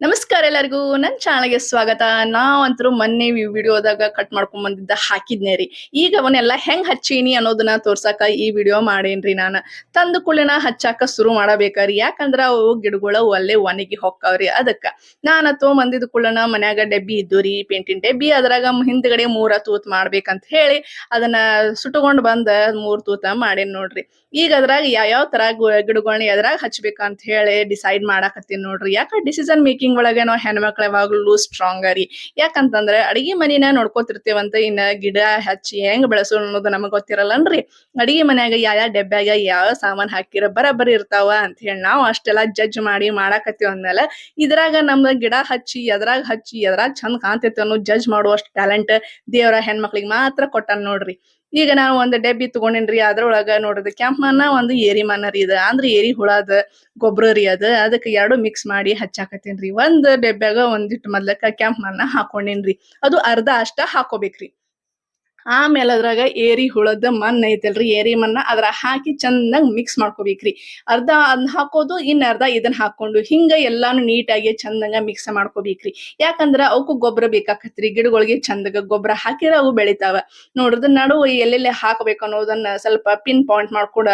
ನಮಸ್ಕಾರ ಎಲ್ಲರಿಗೂ, ನನ್ ಚಾನಲ್ಗೆ ಸ್ವಾಗತ. ನಾವಂತರೂ ಮೊನ್ನೆ ವಿಡಿಯೋದಾಗ ಕಟ್ ಮಾಡ್ಕೊಂಡ್ ಬಂದಿದ್ದ ಹಾಕಿದ್ನೆ ರೀ. ಈಗ ಅವನ್ನೆಲ್ಲ ಹೆಂಗ್ ಹಚ್ಚೀನಿ ಅನ್ನೋದನ್ನ ತೋರ್ಸಾಕ ಈ ವಿಡಿಯೋ ಮಾಡೇನ್ರಿ ನಾನು. ತಂದು ಕುಳ್ಳಿನ ಹಚ್ಚಾಕ ಶುರು ಮಾಡಬೇಕ್ರಿ ಯಾಕಂದ್ರ ಅವು ಗಿಡಗಳ ಅಲ್ಲೇ ಒಣಗಿ ಹೊಕ್ಕಾವ್ರಿ ಅದಕ್ಕ. ನಾನು ತೊಗೊಂಬಂದಿದ್ ಕುಳ್ಳನ ಮನ್ಯಾಗ ಡಬ್ಬಿ ಇದ್ದು ರೀ, ಪೇಂಟಿನ್ ಡಬ್ಬಿ, ಅದ್ರಾಗ ಹಿಂದ್ಗಡೆ ಮೂರ ತೂತ್ ಮಾಡ್ಬೇಕಂತ ಹೇಳಿ ಅದನ್ನ ಸುಟ್ಕೊಂಡ್ ಬಂದ ಮೂರ್ ತೂತ ಮಾಡೇನ್ ನೋಡ್ರಿ. ಈಗ ಅದ್ರಾಗ ಯಾವ್ಯಾವ ತರ ಗಿಡಗಳನ್ನ ಎದ್ರಾಗ ಹಚ್ಬೇಕಂತ ಹೇಳಿ ಡಿಸೈಡ್ ಮಾಡಾಕತ್ತೀನಿ ನೋಡ್ರಿ. ಯಾಕ ಡಿಸಿಷನ್ ಮೇಕಿಂಗ್ ಒಳಗೆ ನಾವು ಹೆಣ್ಮಕ್ಳು ಯಾವಾಗ್ಲೂ ಸ್ಟ್ರಾಂಗ್ ರೀ. ಯಾಕಂತಂದ್ರೆ ಅಡಿಗೆ ಮನೇನ ನೋಡ್ಕೋತಿರ್ತೇವಂತ ಇನ್ನ ಗಿಡ ಹಚ್ಚಿ ಹೆಂಗ್ ಬೆಳೆಸು ಅನ್ನೋದು ನಮಗ್ ಗೊತ್ತಿರಲ್ಲನ್ರಿ. ಅಡಿಗೆ ಮನ್ಯಾಗ ಯಾವ ಡಬ್ಯಾಗ ಯಾವ ಸಾಮಾನ್ ಹಾಕಿರ ಬರಬರಿ ಇರ್ತಾವ ಅಂತ ಹೇಳಿ ನಾವು ಅಷ್ಟೆಲ್ಲ ಜಡ್ಜ್ ಮಾಡಿ ಮಾಡಾಕತ್ತೀವಿ ಅಂದ್ಮೇಲೆ ಇದ್ರಾಗ ನಮ್ದ ಗಿಡ ಹಚ್ಚಿ ಎದ್ರಾಗ ಹಚ್ಚಿ ಎದ್ರಾಗ ಚಂದ ಕಾಣ್ತೈತಿ ಅನ್ನೋ ಜಡ್ಜ್ ಮಾಡುವಷ್ಟು ಟ್ಯಾಲೆಂಟ್ ದೇವರ ಹೆಣ್ಮಕ್ಳಿಗೆ ಮಾತ್ರ ಕೊಟ್ಟಾನ ನೋಡ್ರಿ. ಈಗ ನಾನು ಒಂದ್ ಡಬ್ಬಿ ತಗೊಂಡೇನ್ರಿ, ಅದ್ರೊಳಗ ನೋಡ್ರಿ ಕೆಂಪ್ ಮಣ್ಣ ಒಂದು ಏರಿ ಮಣ್ಣ ರೀ ಇದು. ಅಂದ್ರ ಏರಿ ಹುಳದ ಗೊಬ್ಬರ ರೀ ಅದ. ಅದಕ್ಕೆ ಎರಡು ಮಿಕ್ಸ್ ಮಾಡಿ ಹಚ್ಚಾಕತ್ತೇನ್ರಿ ಒಂದ್ ಡಬ್ಬ್ಯಾಗ ಒಂದಿಟ್ಟು ಮೊದ್ಲಕ್ಕ ಕೆಂಪ್ ಮಣ್ಣ ಹಾಕೊಂಡೇನ್ರಿ. ಅದು ಅರ್ಧ ಅಷ್ಟ ಹಾಕೋಬೇಕ್ರಿ. ಆಮೇಲೆ ಅದ್ರಾಗ ಏರಿ ಹುಳದ ಮಣ್ಣ ಐತಲ್ರಿ, ಏರಿ ಮಣ್ಣ ಅದ್ರ ಹಾಕಿ ಚಂದಂಗ್ ಮಿಕ್ಸ್ ಮಾಡ್ಕೋಬೇಕ್ರಿ. ಅರ್ಧ ಅದ್ನ ಹಾಕೋದು ಇನ್ನ ಅರ್ಧ ಇದನ್ನ ಹಾಕೊಂಡು ಹಿಂಗ ಎಲ್ಲಾನು ನೀಟಾಗಿ ಚಂದಂಗ ಮಿಕ್ಸ್ ಮಾಡ್ಕೋಬೇಕ್ರಿ. ಯಾಕಂದ್ರ ಅವಕ್ಕು ಗೊಬ್ಬರ ಬೇಕಾಕತ್ರಿ, ಗಿಡಗಳಿಗೆ ಚಂದಗ ಗೊಬ್ಬರ ಹಾಕಿರ ಅವು ಬೆಳಿತಾವ. ನೋಡ್ರಿ ನಡುವೆ ಎಲ್ಲೆಲ್ಲಿ ಹಾಕಬೇಕು ಅನ್ನೋದನ್ನ ಸ್ವಲ್ಪ ಪಿನ್ ಪಾಯಿಂಟ್ ಮಾಡ್ಕೊಡ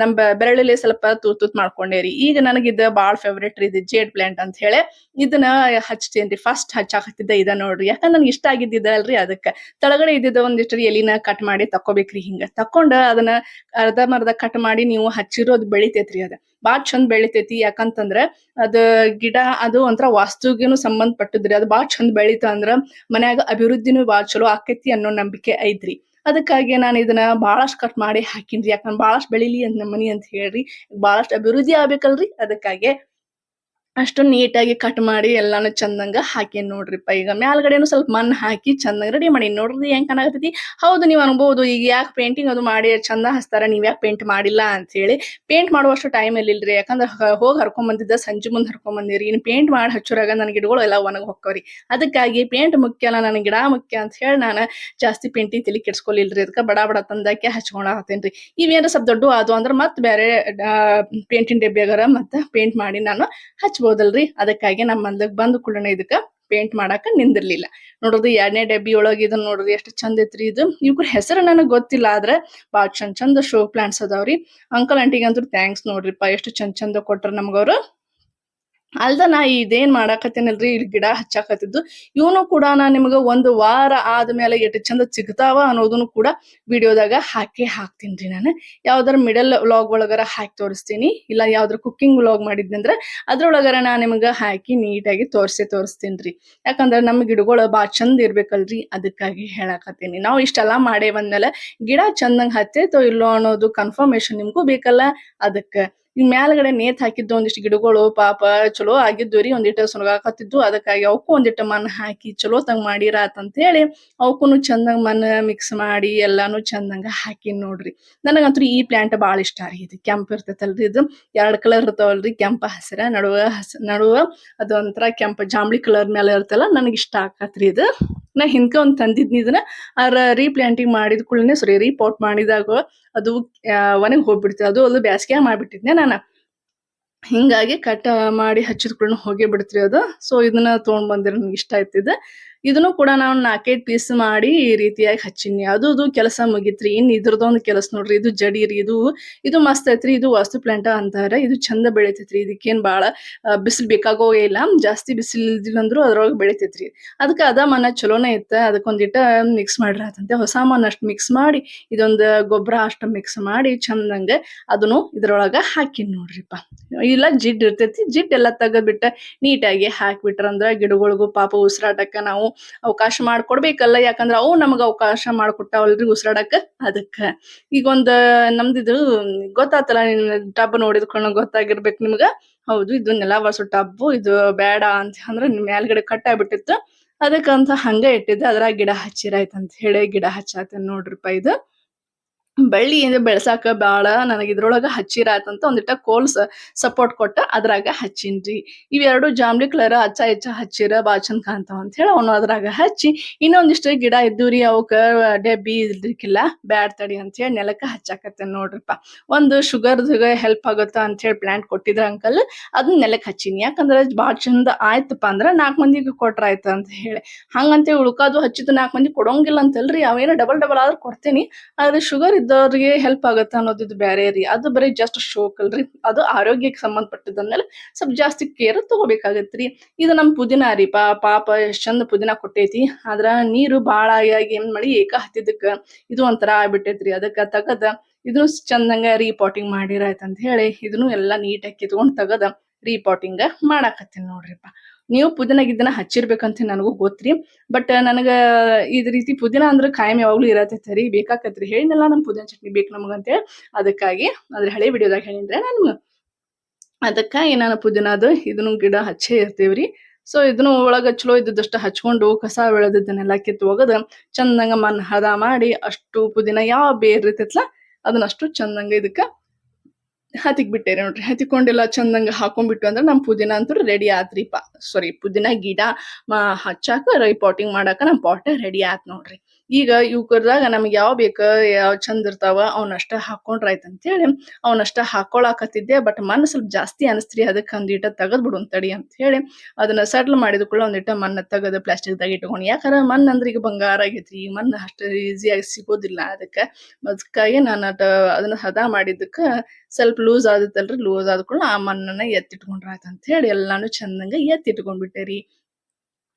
ನಮ್ಮ ಬೆರಳಲ್ಲಿ ಸ್ವಲ್ಪ ತೂತ್ ತೂತ್ ಮಾಡ್ಕೊಂಡೇರಿ ಈಗ ನನಗಿದ ಬಾಳ್ ಫೇವ್ರೇಟ್ ರೀ, ಇದು ಜೇಡ್ ಪ್ಲಾಂಟ್ ಅಂತ ಹೇಳಿ. ಇದನ್ನ ಹಚ್ತೇನ್ರಿ ಫಸ್ಟ್ ಹಚ್ಚಾಕತ್ತಿದ್ದ ಇದ ನೋಡ್ರಿ. ಯಾಕಂದ್ರೆ ನನ್ಗೆ ಇಷ್ಟ ಆಗಿದ್ದಿದ ಅಲ್ರಿ ಅದಕ್ಕ ತಳಗಡೆ ಇದ್ದಿದ್ದ ಒಂದಿಷ್ಟು ಎಲಿನ ಕಟ್ ಮಾಡಿ ತಕೋಬೇಕ್ರಿ ಹಿಂಗ. ತಕೊಂಡ ಅದನ್ನ ಅರ್ಧ ಮರ್ಧ ಕಟ್ ಮಾಡಿ ನೀವು ಹಚ್ಚಿರೋದು ಬೆಳಿತೈತ್ರಿ ಅದ. ಬಾಳ್ ಚಂದ್ ಬೆಳಿತೈತಿ. ಯಾಕಂತಂದ್ರ ಅದ ಗಿಡ ಅದು ಒಂಥರ ವಾಸ್ತುಗೇನು ಸಂಬಂಧ ಪಟ್ಟದ್ರಿ ಅದು ಬಾಳ್ ಚಂದ್ ಬೆಳಿತ ಅಂದ್ರ ಮನ್ಯಾಗ ಅಭಿವೃದ್ಧಿನೂ ಬಾಳ್ ಚಲೋ ಆಕೈತಿ ಅನ್ನೋ ನಂಬಿಕೆ ಐತ್ರಿ. ಅದಕ್ಕಾಗಿ ನಾನು ಇದನ್ನ ಬಹಳಷ್ಟು ಕಟ್ ಮಾಡಿ ಹಾಕಿನ್ರಿ. ಯಾಕಂದ್ರೆ ಬಹಳಷ್ಟು ಬೆಳಿಲಿ ಅಂತ ನಮ್ಮ ಮನಿ ಅಂತ ಹೇಳ್ರಿ. ಬಹಳಷ್ಟು ಅಭಿವೃದ್ಧಿ ಆಗ್ಬೇಕಲ್ರಿ. ಅದಕ್ಕಾಗಿ ಅಷ್ಟು ನೀಟಾಗಿ ಕಟ್ ಮಾಡಿ ಎಲ್ಲಾನು ಚಂದಂಗ ಹಾಕಿ ನೋಡ್ರಿಪ್ಪ. ಈಗ ಮ್ಯಾಲ್ಗಡೆನು ಸ್ವಲ್ಪ ಮಣ್ಣು ಹಾಕಿ ಚಂದಂಗ ರೆಡಿ ಮಾಡಿ. ನೋಡ್ರಿ ಹೆಂಗ್ ಕಾಣಕತ್ತೈತಿ? ಹೌದು, ನೀವು ಅನ್ಬೋದು. ಈಗ ಯಾಕೆ ಪೇಂಟಿಂಗ್ ಅದು ಮಾಡಿ ಚಂದ ಹಚ್ತಾರ, ನೀವ್ ಯಾಕೆ ಪೇಂಟ್ ಮಾಡಿಲ್ಲ ಅಂತ ಹೇಳಿ ಪೇಂಟ್ ಮಾಡುವಷ್ಟು ಟೈಮ್ ಇಲ್ಲಿಲ್ರಿ ಯಾಕಂದ್ರೆ ಹೋಗಿ ಹರ್ಕೊಂಡ್ ಬಂದಿದ್ದ, ಸಂಜೆ ಮುಂದೆ ಹರ್ಕೊಂಡ್ ಬಂದಿರಿ ಇನ್ ಪೇಂಟ್ ಮಾಡಿ ಹಚ್ಚೋರಾಗ ನನ್ನ ಗಿಡಗಳು ಎಲ್ಲ ಒಣಗ್ ಹೊಕ್ಕವ್ರಿ. ಅದಕ್ಕಾಗಿ ಪೇಂಟ್ ಮುಖ್ಯ ಅಲ್ಲ, ನನ್ ಗಿಡ ಮುಖ್ಯ ಅಂತ ಹೇಳಿ ನಾನು ಜಾಸ್ತಿ ಪೇಂಟಿಂಗ್ ತಲೆ ಕೆಡ್ಸ್ಕೊಲಿಲ್ರಿ. ಅದಕ್ಕೆ ಬಡ ಬಡ ತಂದಕ್ಕೆ ತಂದಾಕೆ ಹಚ್ಕೊಂಡಾಕತ್ತೇನ್ರಿ ಇವೇನ್ರ ಸ್ವಲ್ಪ ದೊಡ್ಡ ಅದು ಅಂದ್ರೆ ಮತ್ತೆ ಬೇರೆ ಪೇಂಟಿಂಗ್ ಡಬ್ಬಿಯಾಗರ ಮತ್ತ ಪೇಂಟ್ ಮಾಡಿ ನಾನು ಹಚ್ಬೋದಲ್ರಿ ಅದಕ್ಕಾಗಿ ನಮ್ಮ ಮಂದಕ್ ಬಂದು ಕೂಡ ಇದಕ್ಕೆ ಪೇಂಟ್ ಮಾಡಾಕ ನಿಂದಿರ್ಲಿಲ್ಲ. ನೋಡ್ರಿ ಎರಡನೇ ಡಬ್ಬಿ ಒಳಗೆ ಇದನ್ನ ನೋಡ್ರಿ ಎಷ್ಟು ಚಂದ ಐತ್ರಿ ಇದು. ಇವ್ರ ಹೆಸರು ನನಗೆ ಗೊತ್ತಿಲ್ಲ ಆದ್ರೆ ಭಾಳ ಚಂದ ಚಂದ ಶೋ ಪ್ಲಾಂಟ್ಸ್ ಅದಾವ್ರಿ. ಅಂಕಲ್ ಆಂಟಿಗೆ ಅಂತೂ ಥ್ಯಾಂಕ್ಸ್ ನೋಡ್ರಿಪ್ಪ. ಎಷ್ಟು ಚಂದ ಚಂದ ಕೊಟ್ರ ನಮ್ಗವ್ರು. ಅಲ್ದ ನಾ ಇದೇನ್ ಮಾಡಾಕತ್ತೇನಲ್ರಿ? ಇಲ್ಲಿ ಗಿಡ ಹಚ್ಚಾಕತ್ತಿದ್ದು. ಇವನು ಕೂಡ ನಾ ನಿಮ್ಗೆ ಒಂದು ವಾರ ಆದ್ಮೇಲೆ ಎಷ್ಟು ಚಂದ ಸಿಗ್ತಾವ ಅನ್ನೋದನ್ನು ಕೂಡ ವಿಡಿಯೋದಾಗ ಹಾಕಿ ಹಾಕ್ತೀನಿ ನಾನು. ಯಾವ್ದಾರ ಮಿಡಲ್ ವ್ಲಾಗ್ ಒಳಗರ ಹಾಕಿ ತೋರಿಸ್ತೀನಿ. ಇಲ್ಲ ಯಾವ್ದಾರ ಕುಕ್ಕಿಂಗ್ ವ್ಲಾಗ್ ಮಾಡಿದ್ನಂದ್ರೆ ಅದ್ರೊಳಗರ ನಾ ನಿಮ್ಗೆ ಹಾಕಿ ನೀಟಾಗಿ ತೋರಿಸಿ ತೋರಿಸ್ತೀನಿ ರೀ ಯಾಕಂದ್ರೆ ನಮ್ಮ ಗಿಡಗಳು ಬಾ ಚಂದ ಇರ್ಬೇಕಲ್ರಿ, ಅದಕ್ಕಾಗಿ ಹೇಳಾಕತ್ತೀನಿ. ನಾವು ಇಷ್ಟೆಲ್ಲ ಮಾಡೇ ಬಂದ್ಮೇಲೆ ಗಿಡ ಚಂದಂಗೆ ಹತ್ತೈತೋ ಇಲ್ಲೋ ಅನ್ನೋದು ಕನ್ಫರ್ಮೇಶನ್ ನಿಮಗೂ ಬೇಕಲ್ಲ, ಅದಕ್ಕ. ಈ ಮ್ಯಾಲ್ಗಡೆ ನೇತ್ ಹಾಕಿದ್ದು ಒಂದಿಷ್ಟು ಗಿಡಗಳು ಪಾಪ ಚಲೋ ಆಗಿದ್ದು ರೀ, ಒಂದಿಟ್ಟು ಸುಣಗಾಕತ್ತಿದ್ದು. ಅದಕ್ಕಾಗಿ ಅವಕ್ಕೂ ಒಂದಿಟ್ಟು ಮಣ್ಣು ಹಾಕಿ ಚಲೋ ತಂಗ್ ಮಾಡಿರಾತ್ ಅಂತ ಹೇಳಿ ಅವಕ್ಕೂ ಚಂದಂಗ ಮಣ್ಣು ಮಿಕ್ಸ್ ಮಾಡಿ ಎಲ್ಲಾನು ಚಂದಂಗ ಹಾಕಿ ನೋಡ್ರಿ. ನನಗಂತೂ ಈ ಪ್ಲಾಂಟ್ ಬಾಳ ಇಷ್ಟ ರೀ ಇದು. ಕೆಂಪ್ ಇರ್ತೈತಲ್ರಿ ಇದು. ಎರಡ್ ಕಲರ್ ಇರ್ತಾವಲ್ರಿ. ಕೆಂಪ ಹಸಿರ, ನಡುವ ಹಸ, ನಡುವ ಅದು ಒಂಥರ ಕೆಂಪ ಜಾಂಬಳಿ ಕಲರ್ ಮೇಲೆ ಇರ್ತಲ್ಲ, ನನಗೆ ಇಷ್ಟ ಆಕತ್ರಿ ಇದು. ನಾ ಹಿಂದ್ಕ ಒಂದ್ ತಂದಿದ್ನಿ ಇದನ್ನ. ರೀಪ್ಲಾಂಟಿಂಗ್ ಮಾಡಿದ ಕೂಡಲೇ ಸರಿ ರೀಪೋರ್ಟ್ ಮಾಡಿದಾಗ ಅದು ಒಣಗಿ ಹೋಗ್ಬಿಡ್ತದೆ ಅದು ಅದು ಬ್ಯಾಸ್ಗೆ ಮಾಡ್ಬಿಟ್ಟಿದ್ನೆ ನಾನು. ಹಿಂಗಾಗಿ ಕಟ್ ಮಾಡಿ ಹಚ್ಚಿದ ಕೂಡ ಹೋಗೇ ಬಿಡ್ತ್ರಿ ಅದು ಸೊ ಇದನ್ನ ತೊಗೊಂಡ್ ಬಂದಿರ ನನಗೆ ಇಷ್ಟ ಆಯ್ತಿದೆ. ಇದನ್ನು ಕೂಡ ನಾವು ನಾಲ್ಕೈದು ಪೀಸ್ ಮಾಡಿ ಈ ರೀತಿಯಾಗಿ ಹಚ್ಚಿನಿ. ಅದು ಕೆಲಸ ಮುಗಿತ್ರಿ. ಇನ್ ಇದ್ರದೊಂದು ಕೆಲಸ ನೋಡ್ರಿ. ಇದು ಜಡಿ ರೀ ಇದು ಇದು ಮಸ್ತ್ ಐತ್ರಿ. ಇದು ವಾಸ್ತು ಪ್ಲಾಂಟ್ ಅಂತಾರ. ಇದು ಚಂದ ಬೆಳಿತೈತ್ರಿ. ಇದಕ್ಕೇನ್ ಬಾಳ ಬಿಸಿಲು ಬೇಕಾಗೋ ಇಲ್ಲ. ಜಾಸ್ತಿ ಬಿಸಿಲು ಇದ್ದಿಲ್ಲ ಅಂದ್ರು ಅದ್ರೊಳಗೆ ಬೆಳಿತೈತ್ರಿ. ಅದಕ್ಕೆ ಅದ ಮನ ಚಲೋನೇ ಇತ್ತ. ಅದಕ್ಕೊಂದಿಟ್ಟ ಮಿಕ್ಸ್ ಮಾಡಿರತ್ತಂತೆ ಹೊಸ ಮನ ಅಷ್ಟು ಮಿಕ್ಸ್ ಮಾಡಿ, ಇದೊಂದು ಗೊಬ್ಬರ ಅಷ್ಟು ಮಿಕ್ಸ್ ಮಾಡಿ ಚಂದಂಗೆ ಅದನ್ನು ಇದ್ರೊಳಗ ಹಾಕಿ ನೋಡ್ರಿಪ್ಪ. ಇಲ್ಲ, ಜಿಡ್ ಇರ್ತೈತಿ. ಜಿಡ್ ಎಲ್ಲ ತೆಗೆದ್ಬಿಟ್ಟ ನೀಟಾಗಿ ಹಾಕ್ಬಿಟ್ರಂದ್ರ ಗಿಡಗಳಿಗೂ ಪಾಪ ಉಸಿರಾಟಕ್ಕ ನಾವು ಅವಕಾಶ ಮಾಡ್ಕೊಡ್ಬೇಕಲ್ಲ, ಯಾಕಂದ್ರ ಅವು ನಮಗ ಅವಕಾಶ ಮಾಡ್ಕೊಟ್ಟಾವಲ್ರಿ ಉಸಿರಾಡಕ್ಕ ಅದಕ್ಕ ಈಗ ಒಂದ್ ನಮ್ದಿದು ಗೊತ್ತಾತಲ್ಲ ಟಬ್ ನೋಡಿದ್ಕೊಂಡು ಗೊತ್ತಾಗಿರ್ಬೇಕು ನಿಮ್ಗ. ಹೌದು, ಇದು ನೆಲ ಬಳಸೋ ಟಬ್ಬು, ಇದು ಬೇಡ ಅಂತ ಅಂದ್ರೆ ಮೇಲ್ಗಡೆ ಕಟ್ ಆಗ್ಬಿಟ್ಟಿತ್ತು. ಅದಕ್ಕಂತ ಹಂಗ ಇಟ್ಟಿದ್ದೆ, ಅದ್ರಾಗ ಗಿಡ ಹಚ್ಚಿರಾಯ್ತಂತ ಹೇಳಿ, ಗಿಡ ಹಚ್ಚಾತ ನೋಡ್ರಿಪ್ಪ ಇದು. ಬಳ್ಳಿ ಏನ್ ಬೆಳ್ಸಾಕ ಬಾಳ ನನಗೆ ಇದ್ರೊಳಗ ಹಚ್ಚಿರಾತಂತ ಒಂದಿಟ್ಟ ಕೋಲ್ಸ್ ಸಪೋರ್ಟ್ ಕೊಟ್ಟ, ಅದ್ರಾಗ ಹಚ್ಚಿನ್ರಿ. ಇವೆರಡು ಜಾಮ್ಲಿ ಕಲರ್ ಅಚ್ಚ ಹೆಚ್ಚ ಹಚ್ಚಿರ ಬಾಚನ್ ಚಂದ ಅಂತ ಹೇಳಿ ಅವನು ಅದ್ರಾಗ ಹಚ್ಚಿ, ಇನ್ನೊಂದಿಷ್ಟು ಗಿಡ ಇದ್ದೂರಿ ಅವಕ್ಕ, ಡೆಬ್ಬಿ ಇದ್ರಿಕಿಲ್ಲ, ಬ್ಯಾಡ್ ತಡಿ ಅಂತ ಹೇಳಿ ನೆಲಕ್ಕ ಹಚ್ಚಾಕತ್ತೆ ನೋಡ್ರಿಪ್ಪ. ಒಂದು ಶುಗರ್ದಾಗ ಹೆಲ್ಪ್ ಆಗುತ್ತ ಅಂತ ಹೇಳಿ ಪ್ಲಾಂಟ್ ಕೊಟ್ಟಿದ್ರ ಅಂಕಲ್ ಅದನ್ನ ನೆಲಕ್ ಹಚ್ಚೀನಿ. ಯಾಕಂದ್ರೆ ಬಾಳ ಚಂದ ಆಯ್ತಪ್ಪ ಅಂದ್ರ ನಾಲ್ಕ್ ಮಂದಿಗೆ ಕೊಟ್ರ ಆಯ್ತ ಅಂತ ಹೇಳಿ. ಹಂಗಂತ ಉಳ್ಕಾದು ಹಚ್ಚಿದ ನಾಲ್ಕು ಮಂದಿ ಕೊಡೋಂಗಿಲ್ಲ ಅಂತಲ್ರಿ, ಅವೇನೋ ಡಬಲ್ ಡಬಲ್ ಆದ್ರೂ ಕೊಡ್ತೇನಿ, ಆದ್ರೆ ಶುಗರ್ ಇದ್ದವ್ರಿಗೆ ಹೆಲ್ಪ್ ಆಗುತ್ತೆ ಅನ್ನೋದು ಬೇರೆ ರೀ. ಅದು ಬರೀ ಜಸ್ಟ್ ಶೋಕ್ ಅಲ್ರಿ. ಅದು ಆರೋಗ್ಯಕ್ಕೆ ಸಂಬಂಧಪಟ್ಟಿದ್ಮೇಲೆ ಸ್ವಲ್ಪ ಜಾಸ್ತಿ ಕೇರ್ ತಗೋಬೇಕಾಗತ್ತೆ ರೀ. ಇದು ನಮ್ಮ ಪುದೀನ ರೀ. ಪಾ, ಪಾಪ ಎಷ್ಟು ಚಂದ ಪುದೀನ ಕೊಟ್ಟೈತಿ. ಆದ್ರ ನೀರು ಭಾಳ ಆಗಿ ಏನ್ ಮಾಡಿ ಏಕ ಹತ್ತಿದಕ್ಕ ಇದು ಒಂಥರ ಆಗ್ಬಿಟ್ಟೈತ್ರಿ. ಅದಕ್ಕೆ ತಗದ, ಇದನ್ನು ಚಂದಂಗ ರೀಪಾಟಿಂಗ್ ಮಾಡಿರಾಯ್ತ ಅಂತ ಹೇಳಿ, ಇದನ್ನು ಎಲ್ಲಾ ನೀಟಾಗಿ ಕಿತ್ಕೊಂಡು ತಗದ. ರೀಪಾಟಿಂಗ್ ಮಾಡಾಕತ್ತೀನಿ ನೋಡ್ರಿಪ್ಪ. ನೀವು ಪುದೀನ ಗಿದ್ದನ ಹಚ್ಚಿರ್ಬೇಕಂತ ನನಗೂ ಗೊತ್ತ್ರಿ. ಬಟ್ ನನಗ ಇದ್ ರೀತಿ ಪುದೀನ ಅಂದ್ರೆ ಕಾಯಂ ಯಾವಾಗ್ಲೂ ಇರತೈತೆ ರೀ. ಬೇಕಾಕತ್ರಿ. ಹೇಳಿನಲ್ಲ ನಮ್ ಪುದೀನ ಚಟ್ನಿ ಬೇಕು ನಮಗಂತೇಳಿ ಅದಕ್ಕಾಗಿ ಅದ್ರ ಹಳೆ ವಿಡಿಯೋದಾಗ ಹೇಳಿದ್ರೆ ನಾನು ಏನಾನ ನಾನು ಪುದೀನದು ಇದನ್ನು ಗಿಡ ಹಚ್ಚೇ ಇರ್ತೀವ್ರಿ ಸೊ ಇದನ್ನು ಒಳಗ ಚಲೋ ಇದ್ದದಷ್ಟು ಹಚ್ಕೊಂಡು ಕಸ ಬೆಳೆದದ್ದನ್ನೆಲ್ಲ ಕಿತ್ತು ಒಗದ ಚಂದಂಗ ಮನ್ ಹದ ಮಾಡಿ ಅಷ್ಟು ಪುದೀನ ಯಾವ ಬೇರ್ ಇರ್ತೈತ್ಲ ಅದನ್ನ ಅಷ್ಟು ಚಂದಂಗ ಇದಕ್ಕ ಹತಿಕ್ ಬಿಟ್ಟೇರಿ ನೋಡ್ರಿ. ಹತ್ತಿಕೊಂಡೆಲ್ಲ ಚಂದಂಗ ಹಾಕೊಂಡ್ಬಿಟ್ಟು ಅಂದ್ರೆ ನಮ್ ಪುದೀನ ಅಂತೂ ರೆಡಿ ಆತ್ರಿಪ್ಪ ಸಾರಿ ಪುದೀನ ಗಿಡ, ಮಾ, ಹಚ್ಚಾಕ ಪಾಟಿಂಗ್ ಮಾಡಾಕ ನಮ್ ಪಾಟ್ ರೆಡಿ ಆತ್ ನೋಡ್ರಿ. ಈಗ ಇವ್ಕರ್ದಾಗ ನಮ್ಗೆ ಯಾವ ಬೇಕ, ಯಾವ ಚಂದ ಇರ್ತಾವ ಅವನಷ್ಟ ಹಾಕೊಂಡ್ರ ಆಯ್ತ್ ಅಂತೇಳಿ ಅವನಷ್ಟ ಹಾಕೊಳಕತ್ತಿದ್ದೆ ಬಟ್ ಮಣ್ಣು ಸ್ವಲ್ಪ ಜಾಸ್ತಿ ಅನಿಸ್ತ್ರಿ ಅದಕ್ಕೆ ಒಂದಿಟ ತೆಗದ್ ಬಿಡು ತಡಿ ಅಂತ ಹೇಳಿ ಅದನ್ನ ಸೆಟ್ಲ್ ಮಾಡಿದ ಕೂಡ ಒಂದಿಟ ಮಣ್ಣ ತೆಗೆದು ಪ್ಲಾಸ್ಟಿಕ್ದಾಗ ಇಟ್ಕೊಂಡು. ಯಾಕಂದ್ರೆ ಮಣ್ಣು ಅಂದ್ರೆ ಈಗ ಬಂಗಾರ ಆಗೈತ್ರಿ, ಈ ಮಣ್ಣು ಅಷ್ಟು ಈಸಿಯಾಗಿ ಸಿಗೋದಿಲ್ಲ ಅದಕ್ಕೆ. ಅದಕ್ಕಾಗಿ ನಾನು ಅಟ ಅದನ್ನ ಹದ ಮಾಡಿದ್ದಕ್ಕೆ ಸ್ವಲ್ಪ ಲೂಸ್ ಆದತ್ತಲ್ರಿ ಲೂಸ್ ಆದ ಕೂಡ ಆ ಮಣ್ಣನ್ನ ಎತ್ತಿಟ್ಕೊಂಡ್ರ ಅಂತ ಹೇಳಿ ಎಲ್ಲಾನು ಚಂದಂಗ ಎತ್ತಿಟ್ಕೊಂಡ್ಬಿಟ್ಟೆ ರೀ.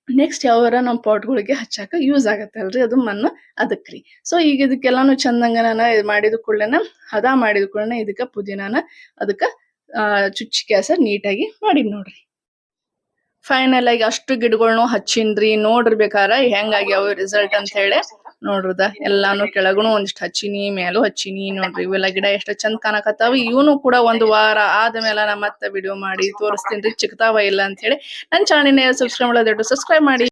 ನೆಕ್ಸ್ಟ್ ಯಾವಾರ ನಮ್ಮ ಪಾಟ್ಗಳಿಗೆ ಹಚ್ಚಾಕ ಯೂಸ್ ಆಗತ್ತಲ್ರಿ, ಅದು ಮಣ್ಣು ಅದಕ್ರಿ ಸೊ ಈಗ ಇದಕ್ಕೆಲ್ಲಾನು ಚಂದಂಗ ನಾನು ಮಾಡಿದ ಕೂಡಲೇನ, ಹದ ಮಾಡಿದ ಕೂಡಲೇ ಇದಕ್ಕ ಪುದೀನಾನ ಅದಕ್ಕ ಚುಚ್ಚಿ ಕ್ಯಾಸ ನೀಟಾಗಿ ಮಾಡಿದ್ ನೋಡ್ರಿ. ಫೈನಲ್ ಆಗಿ ಅಷ್ಟು ಗಿಡಗಳ್ನು ಹಚ್ಚಿನ್ರಿ ನೋಡಿರ್ಬೇಕಾರ ಹೆಂಗಾಗ್ಯಾವ ರಿಸಲ್ಟ್ ಅಂತ ಹೇಳಿ. ನೋಡ್ರದ? ಎಲ್ಲಾನು ಕೆಳಗುನು ಒಂದಿಷ್ಟು ಹಚ್ಚಿನಿ ಮೇಲೂ ಹಚ್ಚಿನಿ ನೋಡ್ರಿ. ಇವೆಲ್ಲ ಗಿಡ ಎಷ್ಟ್ ಚಂದ ಕಾಣಕತ್ತಾವ? ಇವನು ಕೂಡ ಒಂದು ವಾರ ಆದ್ಮೇಲೆ ನಾ ಮತ್ತೆ ವಿಡಿಯೋ ಮಾಡಿ ತೋರಿಸ್ತೀನಿ ಚಿಕ್ತಾವ ಇಲ್ಲ ಅಂತ ಹೇಳಿ. ನನ್ನ ಚಾನಲ್ ಸಬ್ಸ್ಕ್ರೈಬ್ ಮಾಡೋದು ಸಬ್ಸ್ಕ್ರೈಬ್ ಮಾಡಿ.